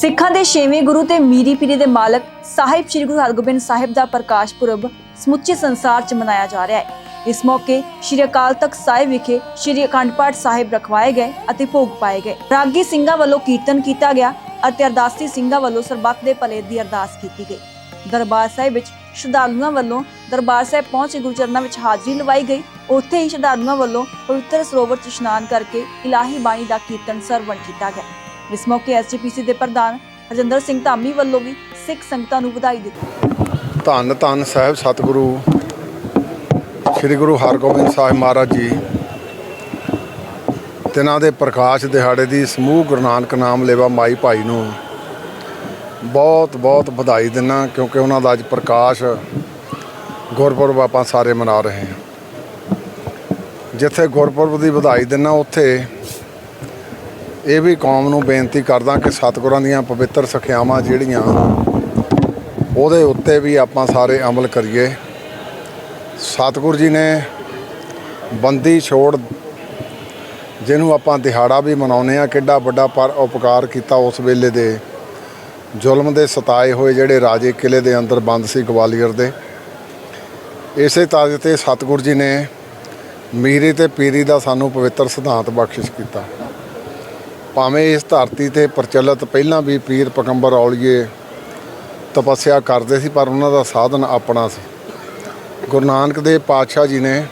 ਸਿੱਖਾਂ ਦੇ ਛੇਵੇਂ ਗੁਰੂ ਤੇ ਮੀਰੀ ਪੀਰੀ ਦੇ ਮਾਲਕ ਸਾਹਿਬ ਸ੍ਰੀ ਗੁਰੂ ਹਰਗੋਬਿੰਦ ਸਾਹਿਬ ਦਾ ਪ੍ਰਕਾਸ਼ ਪੁਰਬ ਸਮੁੱਚੇ ਸੰਸਾਰ 'ਚ ਮਨਾਇਆ ਜਾ ਰਿਹਾ ਹੈ। ਇਸ ਮੌਕੇ ਸ੍ਰੀ ਅਕਾਲ ਤਖਤ ਸਾਹਿਬ ਵਿਖੇ ਸ੍ਰੀ ਅਖੰਡ ਪਾਠ ਸਾਹਿਬ ਰਖਵਾਏ ਗਏ ਅਤੇ ਭੋਗ ਪਾਏ ਗਏ। ਰਾਗੀ ਸਿੰਘਾਂ ਵੱਲੋਂ ਕੀਰਤਨ ਕੀਤਾ ਗਿਆ ਅਤੇ ਅਰਦਾਸੀ ਸਿੰਘਾਂ ਵੱਲੋਂ ਸਰਬੱਤ ਦੇ ਭਲੇ ਦੀ ਅਰਦਾਸ ਕੀਤੀ ਗਈ। ਦਰਬਾਰ ਸਾਹਿਬ ਵਿੱਚ ਸ਼ਰਧਾਲੂਆਂ ਵੱਲੋਂ ਦਰਬਾਰ ਸਾਹਿਬ ਪਹੁੰਚ ਗੁਰੂ ਚਰਨਾਂ ਵਿੱਚ ਹਾਜ਼ਰੀ ਲਵਾਈ ਗਈ। ਉੱਥੇ ਹੀ ਸ਼ਰਧਾਲੂਆਂ ਵੱਲੋਂ ਪਵਿੱਤਰ ਸਰੋਵਰ 'ਚ ਇਸ਼ਨਾਨ ਕਰਕੇ ਇਲਾਹੀ ਬਾਣੀ ਦਾ ਕੀਰਤਨ ਸਰਵਣ ਕੀਤਾ ਗਿਆ। ਇਸ ਮੌਕੇ ਐਸਜੀਪੀਸੀ ਦੇ ਪ੍ਰਧਾਨ ਰਜਿੰਦਰ ਸਿੰਘ ਧਾਮੀ ਵੱਲੋਂ ਵੀ ਸਿੱਖ ਸੰਗਤਾਂ ਨੂੰ ਵਧਾਈ ਦਿੱਤੀ। ਧੰਨ ਧੰਨ ਸਾਹਿਬ ਸਤਿਗੁਰੂ, ਸ੍ਰੀ ਗੁਰੂ ਹਰਗੋਬਿੰਦ ਸਾਹਿਬ ਮਹਾਰਾਜ ਜੀ। ਤਿਨਾਂ ਦੇ ਪ੍ਰਕਾਸ਼ ਦਿਹਾੜੇ ਦੀ ਸਮੂਹ ਗੁਰੂ ਨਾਨਕ ਨਾਮ ਲੇਵਾ ਮਾਈ ਭਾਈ ਨੂੰ ਬਹੁਤ ਬਹੁਤ ਵਧਾਈ ਦਿੰਨਾ, ਕਿਉਂਕਿ ਉਹਨਾਂ ਦਾ ਅੱਜ ਪ੍ਰਕਾਸ਼ ਗੁਰਪੁਰਬ ਆਪਾਂ ਸਾਰੇ ਮਨਾ ਰਹੇ ਹਾਂ। ਜਿੱਥੇ ਗੁਰਪੁਰਬ ਦੀ ਵਧਾਈ ਦਿੰਨਾ, ਉੱਥੇ ਇਹ ਵੀ ਕੌਮ ਨੂੰ ਬੇਨਤੀ ਕਰਦਾ ਕਿ ਸਤਿਗੁਰਾਂ ਦੀਆਂ ਪਵਿੱਤਰ ਸਿੱਖਿਆਵਾਂ ਜਿਹੜੀਆਂ ਉਹਦੇ ਉੱਤੇ ਵੀ ਆਪਾਂ ਸਾਰੇ ਅਮਲ ਕਰੀਏ। ਸਤਿਗੁਰ ਜੀ ਨੇ ਬੰਦੀ ਛੋੜ ਜਿਹਨੂੰ ਆਪਾਂ ਦਿਹਾੜਾ ਵੀ ਮਨਾਉਂਦੇ ਆ ਕਿੱਡਾ ਵੱਡਾ ਪਰ ਉਪਕਾਰ ਕੀਤਾ ਉਸ ਵੇਲੇ ਦੇ ਜ਼ੁਲਮ ਦੇ ਸਤਾਏ ਹੋਏ ਜਿਹੜੇ ਰਾਜੇ ਕਿਲੇ ਦੇ ਅੰਦਰ ਬੰਦ ਸੀ ਗਵਾਲੀਅਰ ਦੇ। ਇਸੇ ਤਰ੍ਹਾਂ ਤੇ ਸਤਿਗੁਰ ਜੀ ਨੇ ਮੀਰੀ ਤੇ ਪੀਰੀ ਦਾ ਸਾਨੂੰ ਪਵਿੱਤਰ ਸਿਧਾਂਤ ਬਖਸ਼ਿਸ਼ ਕੀਤਾ। ਭਾਵੇਂ ਇਸ ਧਰਤੀ ਤੇ ਪ੍ਰਚਲਿਤ ਪਹਿਲਾਂ ਵੀ ਪੀਰ ਪਕੰਬਰ ਔਲੀਏ ਤਪੱਸਿਆ ਕਰਦੇ ਸੀ, ਪਰ ਉਹਨਾਂ ਦਾ ਸਾਧਨ ਆਪਣਾ ਸੀ। ਗੁਰੂ ਨਾਨਕ ਦੇਵ ਪਾਤਸ਼ਾਹ ਜੀ ਨੇ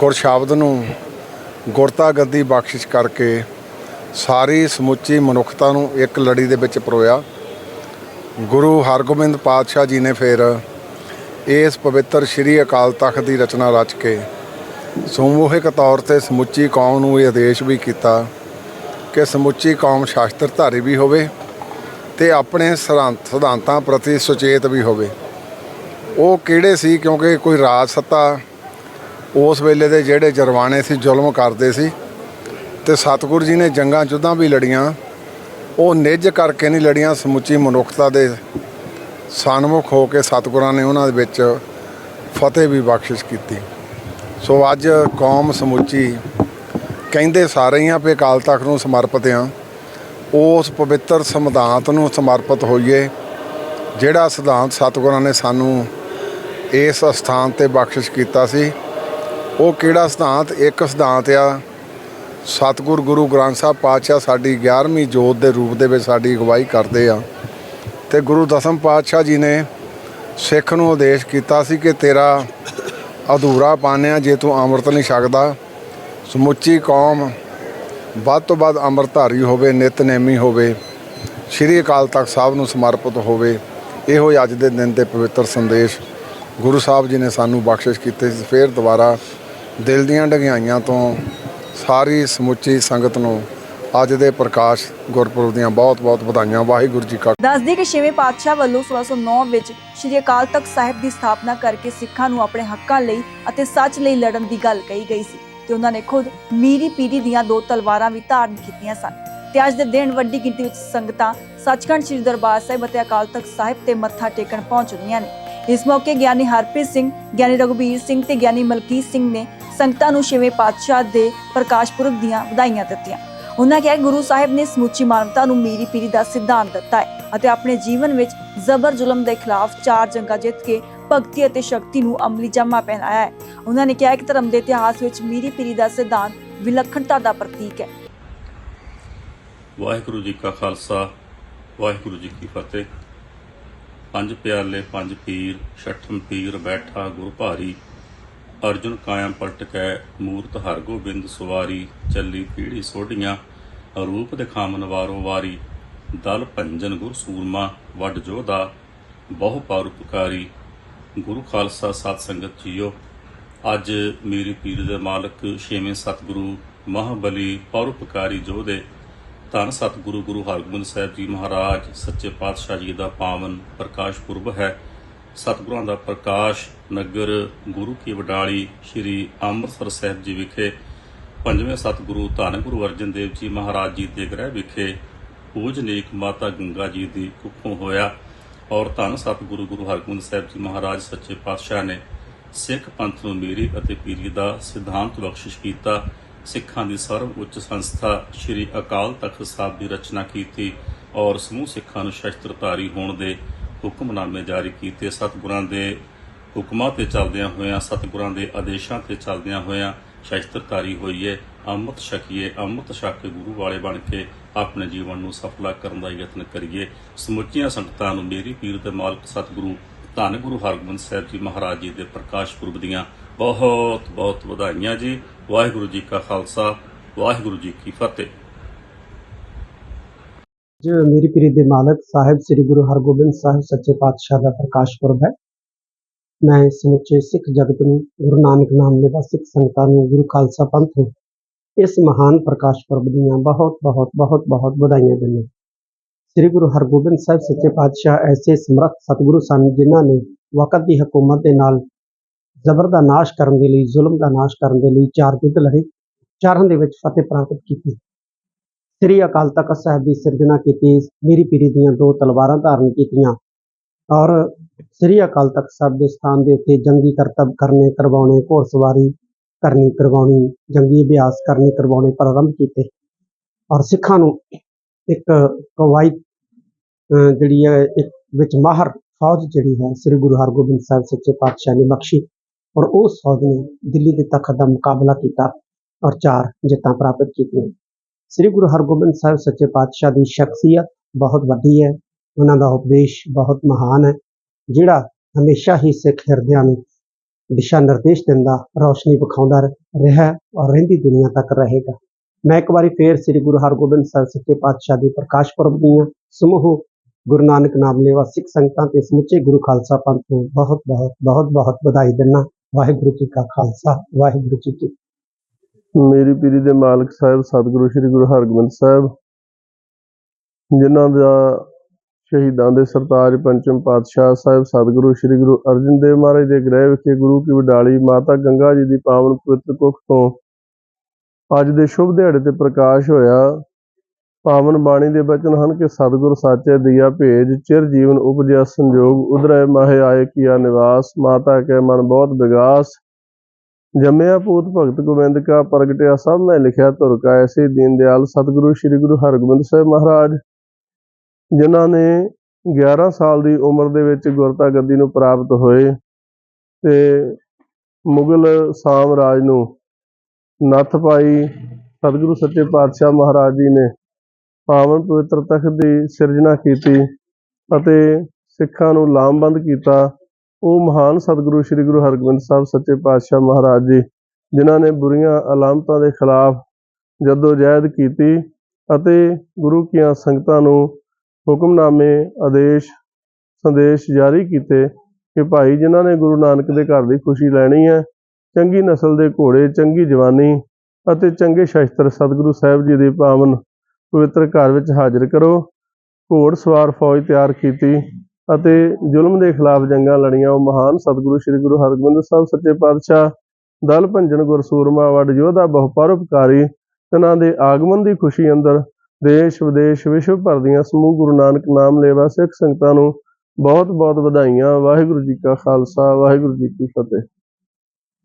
ਗੁਰ ਸ਼ਬਦ ਨੂੰ ਗੁਰਤਾ ਗੱਦੀ ਬਖਸ਼ਿਸ਼ ਕਰਕੇ ਸਾਰੀ ਸਮੁੱਚੀ ਮਨੁੱਖਤਾ ਨੂੰ ਇੱਕ ਲੜੀ ਦੇ ਵਿੱਚ ਪਰੋਇਆ। ਗੁਰੂ ਹਰਗੋਬਿੰਦ ਪਾਤਸ਼ਾਹ ਜੀ ਨੇ ਫਿਰ ਇਸ ਪਵਿੱਤਰ ਸ੍ਰੀ ਅਕਾਲ ਤਖਤ ਦੀ ਰਚਨਾ ਰਚ ਕੇ ਸਮੂਹਿਕ ਤੌਰ ਤੇ ਸਮੁੱਚੀ ਕੌਮ ਨੂੰ ਇਹ ਆਦੇਸ਼ ਵੀ ਕੀਤਾ। ਕਿ ਸਮੁੱਚੀ ਕੌਮ ਸ਼ਾਸ਼ਤਰ ਧਾਰੀ ਵੀ ਹੋਵੇ ਤੇ ਆਪਣੇ ਸਿਧਾਂਤਾਂ ਪ੍ਰਤੀ ਸੁਚੇਤ ਵੀ ਹੋਵੇ। ਉਹ ਕਿਹੜੇ ਸੀ? ਕਿਉਂਕਿ ਕੋਈ ਰਾਜ ਸੱਤਾ ਉਸ ਵੇਲੇ ਦੇ ਜਿਹੜੇ ਜਰਵਾਣੇ ਸੀ, ਜ਼ੁਲਮ ਕਰਦੇ ਸੀ ਤੇ ਸਤਿਗੁਰੂ ਜੀ ਨੇ ਜੰਗਾਂ ਜੁੱਧਾਂ ਵੀ ਲੜੀਆਂ, ਉਹ ਨਿੱਜ ਕਰਕੇ ਨਹੀਂ ਲੜੀਆਂ, ਸਮੁੱਚੀ ਮਨੁੱਖਤਾ ਦੇ ਸਨਮੁਖ ਹੋ ਕੇ ਸਤਿਗੁਰਾਂ ਨੇ ਉਹਨਾਂ ਦੇ ਵਿੱਚ ਫਤਿਹ ਵੀ ਬਖਸ਼ਿਸ਼ ਕੀਤੀ। ਸੋ ਅੱਜ ਕੌਮ ਸਮੁੱਚੀ ਕਹਿੰਦੇ ਸਾਰੇ ਹੀ ਆ ਵੀ ਅਕਾਲ ਤਖਤ ਨੂੰ ਸਮਰਪਿਤ ਆ ਉਸ ਪਵਿੱਤਰ ਸਿਧਾਂਤ ਨੂੰ ਸਮਰਪਿਤ ਹੋਈਏ। ਜਿਹੜਾ ਸਿਧਾਂਤ ਸਤਿਗੁਰਾਂ ਨੇ ਸਾਨੂੰ ਇਸ ਸਥਾਨ ਤੇ ਬਖਸ਼ਿਸ਼ ਕੀਤਾ ਸੀ, ਉਹ ਕਿਹੜਾ ਸਿਧਾਂਤ? ਇੱਕ ਸਿਧਾਂਤ ਆ, ਸਤਿਗੁਰ ਗੁਰੂ ਗ੍ਰੰਥ ਸਾਹਿਬ ਪਾਤਸ਼ਾਹ ਸਾਡੀ 11ਵੀਂ ਜੋਤ ਦੇ ਰੂਪ ਦੇ ਵਿੱਚ ਸਾਡੀ ਅਗਵਾਈ ਕਰਦੇ ਆ। ਤੇ ਗੁਰੂ ਦਸਮ ਪਾਤਸ਼ਾਹ ਜੀ ਨੇ ਸਿੱਖ ਨੂੰ ਆਦੇਸ਼ ਕੀਤਾ ਸੀ ਕਿ ਤੇਰਾ ਅਧੂਰਾ ਪਾਣਿਆ ਜੇ ਤੂੰ ਅੰਮ੍ਰਿਤ ਨਹੀਂ ਛਕਦਾ। ਸਮੁੱਚੀ ਕੌਮ ਵੱਧ ਤੋਂ ਵੱਧ ਅੰਮ੍ਰਿਤਧਾਰੀ ਹੋਵੇ, ਨਿਤਨੇਮੀ ਹੋਵੇ, ਸ਼੍ਰੀ ਅਕਾਲ ਤਖਤ ਸਾਹਿਬ ਨੂੰ ਸਮਰਪਿਤ ਹੋਵੇ, ਇਹੋ ਹੀ ਅੱਜ ਦੇ ਦਿਨ ਦੇ ਪਵਿੱਤਰ ਸੰਦੇਸ਼ ਗੁਰੂ ਸਾਹਿਬ ਜੀ ਨੇ ਸਾਨੂੰ ਬਖਸ਼ਿਸ਼ ਕੀਤੇ। ਸੀ ਫਿਰ ਦੁਬਾਰਾ ਦਿਲ ਦੀਆਂ ਡਗਿਆਈਆਂ ਤੋਂ ਸਾਰੀ ਸਮੁੱਚੀ ਸੰਗਤ ਨੂੰ ਅੱਜ ਦੇ ਪ੍ਰਕਾਸ਼ ਗੁਰਪੁਰਬ ਦੀਆਂ ਬਹੁਤ-ਬਹੁਤ ਵਧਾਈਆਂ। ਵਾਹਿਗੁਰੂ ਜੀ ਕਾ ਦੱਸਦੀ ਕਿ ਛੇਵੇਂ ਪਾਤਸ਼ਾਹ ਵੱਲੋਂ 1609 ਵਿੱਚ ਸ੍ਰੀ ਅਕਾਲ ਤਖਤ ਸਾਹਿਬ ਦੀ ਸਥਾਪਨਾ ਕਰਕੇ ਸਿੱਖਾਂ ਨੂੰ ਆਪਣੇ ਹੱਕਾਂ ਲਈ ਅਤੇ ਸੱਚ ਲਈ ਲੜਨ ਦੀ ਗੱਲ ਕਹੀ ਗਈ ਸੀ। ਤੇ ਉਹਨਾਂ ਨੇ ਖੁਦ ਮੀਰੀ ਪੀਰੀ ਦੀਆਂ ਦੋ ਤਲਵਾਰਾਂ ਵੀ ਧਾਰਨ ਕੀਤੀਆਂ ਸਨ। ਤੇ ਅੱਜ ਦੇ ਦਿਨ ਵੱਡੀ ਗਿਣਤੀ ਵਿੱਚ ਸੰਗਤਾਂ ਸੱਚਖੰਡ ਸ੍ਰੀ ਦਰਬਾਰ ਸਾਹਿਬ ਅਤੇ ਅਕਾਲ ਤਖਤ ਸਾਹਿਬ ਤੇ ਮੱਥਾ ਟੇਕਣ ਪਹੁੰਚ ਰਹੀਆਂ ਨੇ। ਇਸ ਮੌਕੇ ਗਿਆਨੀ ਹਰਪ੍ਰੀਤ ਸਿੰਘ, ਗਿਆਨੀ ਰਘੁਬੀਰ ਸਿੰਘ ਤੇ ਗਿਆਨੀ ਮਲਕੀਤ ਸਿੰਘ ਨੇ ਸੰਗਤਾਂ ਨੂੰ ਛੇਵੇਂ ਪਾਤਸ਼ਾਹ ਦੇ ਪ੍ਰਕਾਸ਼ ਪੁਰਬ ਦੀਆਂ ਵਧਾਈਆਂ ਦਿੱਤੀਆਂ। ਉਹਨਾਂ ਕਿਹਾ, ਗੁਰੂ ਸਾਹਿਬ ਨੇ ਸਮੁੱਚੀ ਮਾਨਵਤਾ ਨੂੰ ਮੀਰੀ ਪੀਰੀ ਦਾ ਸਿਧਾਂਤ ਦਿੱਤਾ ਹੈ ਅਤੇ ਆਪਣੇ ਜੀਵਨ ਵਿੱਚ ਜ਼ਬਰ ਜ਼ੁਲਮ ਦੇ ਖਿਲਾਫ ਚਾਰ ਜੰਗਾਂ ਜਿੱਤ ਕੇ ਭਗਤੀ ਅਤੇ ਸ਼ਕਤੀ ਨੂੰ ਅਮਲੀ ਜਾਮਾ ਪਹਿਨਾਇਆ ਹੈ। ਉਹਨਾਂ ਨੇ ਕਿਹਾ ਕਿ ਧਰਮ ਦੇ ਇਤਿਹਾਸ ਵਿੱਚ ਮੀਰੀ ਪੀਰੀ ਦਾ ਸਿਧਾਂਤ ਵਿਲੱਖਣਤਾ ਦਾ ਪ੍ਰਤੀਕ ਹੈ। ਵਾਹਿਗੁਰੂ ਜੀ ਕਾ ਖਾਲਸਾ, ਵਾਹਿਗੁਰੂ ਜੀ ਕੀ ਫਤਿਹ। ਪੰਜ ਪਿਆਲੇ ਪੰਜ ਪੀਰ, ਛਠਮ ਪੀਰ, ਬੈਠਾ, ਗੁਰ ਭਾਰੀ, ਅਰਜੁਨ ਕਾਇਮ ਪਲਟ ਕੈ ਮੂਰਤ ਹਰਗੋਬਿੰਦ ਸਵਾਰੀ, ਚੱਲੀ ਪੀੜੀ ਸੋਢੀਆਂ ਰੂਪ ਦਿਖਾਵਨ ਵਾਰੋ ਵਾਰੀ। ਦਲ ਭੰਜਨ ਗੁਰ ਸੂਰਮਾ, ਵੱਡ ਜੋਧਾ, ਬਹੁ ਪਰਉਪਕਾਰੀ ਗੁਰੂ ਖਾਲਸਾ ਸਤ ਸੰਗਤ ਜੀਓ ਅੱਜ ਮੇਰੀ ਪੀਰ ਦੇ ਮਾਲਕ ਛੇਵੇਂ ਸਤਿਗੁਰੂ ਮਹਾਬਲੀ ਪਰਉਪਕਾਰੀ ਜੋਧੇ ਧੰਨ ਸਤਿਗੁਰੂ ਗੁਰੂ ਹਰਗੋਬਿੰਦ ਸਾਹਿਬ ਜੀ ਮਹਾਰਾਜ, ਸੱਚੇ ਪਾਤਸ਼ਾਹ ਜੀ ਦਾ ਪਾਵਨ ਪ੍ਰਕਾਸ਼ ਪੁਰਬ ਹੈ। ਸਤਿਗੁਰਾਂ ਦਾ ਪ੍ਰਕਾਸ਼ ਨਗਰ ਗੁਰੂ ਕੀ ਵਡਾਲੀ ਸ੍ਰੀ ਅੰਮ੍ਰਿਤਸਰ ਸਾਹਿਬ ਜੀ ਵਿਖੇ, ਪੰਜਵੇਂ ਸਤਿਗੁਰੂ ਧੰਨ ਗੁਰੂ ਅਰਜਨ ਦੇਵ ਜੀ ਮਹਾਰਾਜ ਜੀ ਦੇ ਗ੍ਰਹਿ ਵਿਖੇ ਪੂਜਨੀਕ ਮਾਤਾ ਗੰਗਾ ਜੀ ਦੀ ਕੁੱਖੋਂ ਹੋਇਆ ਔਰ ਧੰਨ ਸਤਿਗੁਰੂ ਗੁਰੂ ਹਰਗੋਬਿੰਦ ਸਾਹਿਬ ਜੀ ਮਹਾਰਾਜ, ਸੱਚੇ ਪਾਤਸ਼ਾਹ ਨੇ ਸਿੱਖ ਪੰਥ ਨੂੰ ਮੇਰੀ ਅਤੇ ਪੀਰੀ ਦਾ ਸਿਧਾਂਤ ਬਖਸ਼ਿਸ਼ ਕੀਤਾ, ਸਿੱਖਾਂ ਦੀ ਸਰਵ ਉੱਚ ਸੰਸਥਾ ਸ੍ਰੀ ਅਕਾਲ ਤਖਤ ਸਾਹਿਬ ਦੀ ਰਚਨਾ ਕੀਤੀ ਔਰ ਸਮੂਹ ਸਿੱਖਾਂ ਨੂੰ ਸ਼ਸਤਰਧਾਰੀ ਹੋਣ ਦੇ ਹੁਕਮਨਾਮੇ ਜਾਰੀ ਕੀਤੇ। ਸਤਿਗੁਰਾਂ ਦੇ ਹੁਕਮਾਂ ਤੇ ਚੱਲਦਿਆਂ ਹੋਇਆਂ, ਸਤਿਗੁਰਾਂ ਦੇ ਆਦੇਸ਼ਾਂ ਤੇ ਚੱਲਦਿਆਂ ਹੋਇਆਂ ਸ਼ਸਤਰਧਾਰੀ ਹੋਈਏ, ਅੰਮ੍ਰਿਤ ਛਕੀਏ, ਅੰਮ੍ਰਿਤ ਛਕ ਕੇ ਗੁਰੂ ਵਾਲੇ ਬਣ ਕੇ ਆਪਣੇ ਜੀਵਨ ਨੂੰ ਸਫਲਾ ਕਰਨ ਦਾ ਯਤਨ ਕਰੀਏ। ਸਮੁੱਚੀਆਂ ਸੰਗਤਾਂ ਨੂੰ ਮੇਰੀ ਪੀਰ ਦੇ ਮਾਲਕ ਸਤਿਗੁਰੂ ਧੰਨ ਗੁਰੂ ਹਰਗੋਬਿੰਦ ਸਾਹਿਬ ਜੀ ਮਹਾਰਾਜ ਜੀ ਦੇ ਪ੍ਰਕਾਸ਼ ਪੁਰਬ ਦੀਆਂ ਬਹੁਤ ਬਹੁਤ ਵਧਾਈਆਂ ਜੀ। ਵਾਹਿਗੁਰੂ ਜੀ ਕਾ ਖਾਲਸਾ, ਵਾਹਿਗੁਰੂ ਜੀ ਕੀ ਫਤਿਹ। ਜੋ, ਮੇਰੀ ਪੀਰੀ ਦੇ ਮਾਲਕ ਸਾਹਿਬ, ਸ੍ਰੀ ਗੁਰੂ ਹਰਗੋਬਿੰਦ ਸਾਹਿਬ ਸੱਚੇ ਪਾਤਸ਼ਾਹ ਦਾ ਪ੍ਰਕਾਸ਼ ਪੁਰਬ ਹੈ। ਮੈਂ ਸਮੁੱਚੇ ਸਿੱਖ ਜਗਤ ਨੂੰ ਗੁਰੂ ਨਾਨਕ ਨਾਮ ਲੈਵਾ ਸਿੱਖ ਸੰਗਤਾਂ ਨੂੰ ਗੁਰੂ ਖਾਲਸਾ ਪੰਥ ਨੂੰ ਇਸ ਮਹਾਨ ਪ੍ਰਕਾਸ਼ ਪੁਰਬ ਦੀਆਂ ਬਹੁਤ ਬਹੁਤ ਬਹੁਤ ਬਹੁਤ ਵਧਾਈਆਂ ਦਿੰਦਾ ਸ੍ਰੀ ਗੁਰੂ ਹਰਗੋਬਿੰਦ ਸਾਹਿਬ ਸੱਚੇ ਪਾਤਸ਼ਾਹ ਐਸੇ ਸਮਰੱਥ ਸਤਿਗੁਰੂ ਸਨ ਜਿਨ੍ਹਾਂ ਨੇ ਵਕਤ ਦੀ ਹਕੂਮਤ ਦੇ ਨਾਲ ਜ਼ਬਰ ਦਾ ਨਾਸ਼ ਕਰਨ ਦੇ ਲਈ, ਜ਼ੁਲਮ ਦਾ ਨਾਸ਼ ਕਰਨ ਦੇ ਲਈ ਚਾਰ ਯੁੱਧ ਲੜੇ, ਚਾਰਾਂ ਦੇ ਵਿੱਚ ਫਤਿਹ ਪ੍ਰਾਪਤ ਕੀਤੀ। ਸ੍ਰੀ ਅਕਾਲ ਤਖਤ ਸਾਹਿਬ ਦੀ ਸਿਰਜਣਾ ਕੀਤੀ, ਮੇਰੀ ਪੀਰੀ ਦੀਆਂ ਦੋ ਤਲਵਾਰਾਂ ਧਾਰਨ ਕੀਤੀਆਂ ਔਰ ਸ੍ਰੀ ਅਕਾਲ ਤਖਤ ਸਾਹਿਬ ਦੇ ਸਥਾਨ ਦੇ ਉੱਤੇ ਜੰਗੀ ਕਰਤੱਵ ਕਰਨੇ, ਕਰਵਾਉਣੇ, ਘੋੜਸਵਾਰੀ ਕਰਨੀ, ਕਰਵਾਉਣੀ, ਜੰਗੀ ਅਭਿਆਸ ਕਰਨੇ, ਕਰਵਾਉਣੇ ਪ੍ਰਾਰੰਭ ਕੀਤੇ ਔਰ ਸਿੱਖਾਂ ਨੂੰ ਇੱਕ ਕਵਾਇਤ ਜਿਹੜੀ ਹੈ, ਇੱਕ ਵਿੱਚ ਮਾਹਰ ਫੌਜ ਜਿਹੜੀ ਹੈ, ਸ੍ਰੀ ਗੁਰੂ ਹਰਗੋਬਿੰਦ ਸਾਹਿਬ ਸੱਚੇ ਪਾਤਸ਼ਾਹ ਨੇ ਬਖਸ਼ੀ ਔਰ ਉਸ ਫੌਜ ਨੇ ਦਿੱਲੀ ਦੇ ਤਖਤ ਦਾ ਮੁਕਾਬਲਾ ਕੀਤਾ ਔਰ ਚਾਰ ਜਿੱਤਾਂ ਪ੍ਰਾਪਤ ਕੀਤੀਆਂ। ਸ੍ਰੀ ਗੁਰੂ ਹਰਗੋਬਿੰਦ ਸਾਹਿਬ ਸੱਚੇ ਪਾਤਸ਼ਾਹ ਦੀ ਸ਼ਖਸੀਅਤ ਬਹੁਤ ਵੱਡੀ ਹੈ। ਉਹਨਾਂ ਦਾ ਉਪਦੇਸ਼ ਬਹੁਤ ਮਹਾਨ ਹੈ, ਜਿਹੜਾ ਹਮੇਸ਼ਾ ਹੀ ਸਿੱਖ ਹਿਰਦਿਆਂ ਨੂੰ ਦਿਸ਼ਾ ਨਿਰਦੇਸ਼ ਦਿੰਦਾ, ਰੌਸ਼ਨੀ ਵਿਖਾਉਂਦਾ ਰਿਹਾ ਔਰ ਰਹਿੰਦੀ ਦੁਨੀਆ ਤੱਕ ਰਹੇਗਾ। ਮੈਂ ਇੱਕ ਵਾਰੀ ਫੇਰ ਸ੍ਰੀ ਗੁਰੂ ਹਰਗੋਬਿੰਦ ਸਾਹਿਬ ਸੱਚੇ ਪਾਤਸ਼ਾਹ ਦੇ ਪ੍ਰਕਾਸ਼ ਪੁਰਬ ਦੀਆਂ ਸਮੂਹ ਗੁਰੂ ਨਾਨਕ ਨਾਮ ਲੈਵਾ ਸਿੱਖ ਸੰਗਤਾਂ ਤੇ ਸਮੁੱਚੇ ਗੁਰੂ ਖਾਲਸਾ ਪੰਥ ਨੂੰ ਬਹੁਤ ਬਹੁਤ ਬਹੁਤ ਬਹੁਤ ਵਧਾਈ ਦਿੰਦਾ ਵਾਹਿਗੁਰੂ ਜੀ ਕਾ ਖਾਲਸਾ, ਵਾਹਿਗੁਰੂ ਜੀ ਕੀ ਮੇਰੀ ਪੀਰੀ ਦੇ ਮਾਲਕ ਸਾਹਿਬ, ਸਤਿਗੁਰੂ ਸ੍ਰੀ ਗੁਰੂ ਹਰਗੋਬਿੰਦ ਸਾਹਿਬ, ਜਿਨ੍ਹਾਂ ਦਾ ਸ਼ਹੀਦਾਂ ਦੇ ਸਰਤਾਜ ਪੰਚਮ ਪਾਤਸ਼ਾਹ ਸਾਹਿਬ, ਸਤਿਗੁਰੂ ਸ੍ਰੀ ਗੁਰੂ ਅਰਜਨ ਦੇਵ ਮਹਾਰਾਜ ਦੇ ਗ੍ਰਹਿ ਵਿਖੇ ਗੁਰੂ ਕੀ ਵਡਾਲੀ ਮਾਤਾ ਗੰਗਾ ਜੀ ਦੀ ਪਾਵਨ ਪਵਿੱਤਰ ਕੁੱਖ ਤੋਂ ਅੱਜ ਦੇ ਸ਼ੁਭ ਦਿਹਾੜੇ ਤੇ ਪ੍ਰਕਾਸ਼ ਹੋਇਆ। ਪਾਵਨ ਬਾਣੀ ਦੇ ਬਚਨ ਹਨ ਕਿ ਸਤਿਗੁਰ ਸਾਚੇ ਦੀਆ ਭੇਜ, ਚਿਰ ਜੀਵਨ ਉਪਜਿਆ ਸੰਜੋਗ, ਉਧਰੈ ਮਾਹੇ ਆਏ ਕੀਆ ਨਿਵਾਸ, ਮਾਤਾ ਕੈ ਮਨ ਬਹੁਤ ਵਿਗਾਸ ਜੰਮਿਆ ਪੂਤ ਭਗਤ ਗੋਬਿੰਦ ਕਾ ਪ੍ਰਗਟਿਆ ਸਭ ਮੈਂ ਲਿਖਿਆ ਧੁਰ ਕਾ, ਐਸੇ ਦੀਨ ਦਿਆਲ ਸਤਿਗੁਰੂ ਸ੍ਰੀ ਗੁਰੂ ਹਰਗੋਬਿੰਦ ਸਾਹਿਬ ਮਹਾਰਾਜ, ਜਿਨ੍ਹਾਂ ਨੇ 11 ਸਾਲ ਦੀ ਉਮਰ ਦੇ ਵਿੱਚ ਗੁਰਤਾ ਗੱਦੀ ਨੂੰ ਪ੍ਰਾਪਤ ਹੋਏ ਤੇ ਮੁਗਲ ਸਾਮਰਾਜ ਨੂੰ ਨੱਥ ਪਾਈ ਸਤਿਗੁਰੂ ਸੱਚੇ ਪਾਤਸ਼ਾਹ ਮਹਾਰਾਜ ਜੀ ਨੇ ਪਾਵਨ ਪਵਿੱਤਰ ਤਖਤ ਦੀ ਸਿਰਜਣਾ ਕੀਤੀ ਅਤੇ ਸਿੱਖਾਂ ਨੂੰ ਲਾਮਬੰਦ ਕੀਤਾ। ਉਹ ਮਹਾਨ ਸਤਿਗੁਰੂ ਸ੍ਰੀ ਗੁਰੂ ਹਰਗੋਬਿੰਦ ਸਾਹਿਬ ਸੱਚੇ ਪਾਤਸ਼ਾਹ ਮਹਾਰਾਜ ਜੀ, ਜਿਨ੍ਹਾਂ ਨੇ ਬੁਰੀਆਂ ਅਲਾਮਤਾਂ ਦੇ ਖਿਲਾਫ ਜਦੋਜਹਿਦ ਕੀਤੀ ਅਤੇ ਗੁਰੂ ਕੀਆਂ ਸੰਗਤਾਂ ਨੂੰ ਹੁਕਮਨਾਮੇ, ਆਦੇਸ਼, ਸੰਦੇਸ਼ ਜਾਰੀ ਕੀਤੇ ਕਿ ਭਾਈ ਜਿਨ੍ਹਾਂ ਨੇ ਗੁਰੂ ਨਾਨਕ ਦੇ ਘਰ ਦੀ ਖੁਸ਼ੀ ਲੈਣੀ ਹੈ ਚੰਗੀ ਨਸਲ ਦੇ ਘੋੜੇ, ਚੰਗੀ ਜਵਾਨੀ ਅਤੇ ਚੰਗੇ ਸ਼ਸਤਰ ਸਤਿਗੁਰੂ ਸਾਹਿਬ ਜੀ ਦੇ ਪਾਵਨ ਪਵਿੱਤਰ ਘਰ ਵਿੱਚ ਹਾਜ਼ਰ ਕਰੋ। ਘੋੜ ਸਵਾਰ ਫੌਜ ਤਿਆਰ ਕੀਤੀ ਅਤੇ ਜ਼ੁਲਮ ਦੇ ਖਿਲਾਫ ਜੰਗਾਂ ਲੜੀਆਂ। ਉਹ ਮਹਾਨ ਸਤਿਗੁਰੂ ਸ੍ਰੀ ਗੁਰੂ ਹਰਗੋਬਿੰਦ ਸਾਹਿਬ ਸੱਚੇ ਪਾਤਸ਼ਾਹ, ਦਲ ਭੰਜਨ ਗੁਰਸੂਰਮਾ, ਵੱਡ ਯੋਧਾ ਬਹੁ ਪਰਉਪਕਾਰੀ ਇਹਨਾਂ ਦੇ ਆਗਮਨ ਦੀ ਖੁਸ਼ੀ ਅੰਦਰ ਦੇਸ਼, ਵਿਦੇਸ਼, ਵਿਸ਼ਵ ਭਰ ਦੀਆਂ ਸਮੂਹ ਗੁਰੂ ਨਾਨਕ ਨਾਮ ਲੇਵਾ ਸਿੱਖ ਸੰਗਤਾਂ ਨੂੰ ਬਹੁਤ ਬਹੁਤ ਵਧਾਈਆਂ। ਵਾਹਿਗੁਰੂ ਜੀ ਕਾ ਖਾਲਸਾ, ਵਾਹਿਗੁਰੂ ਜੀ ਕੀ ਫਤਿਹ।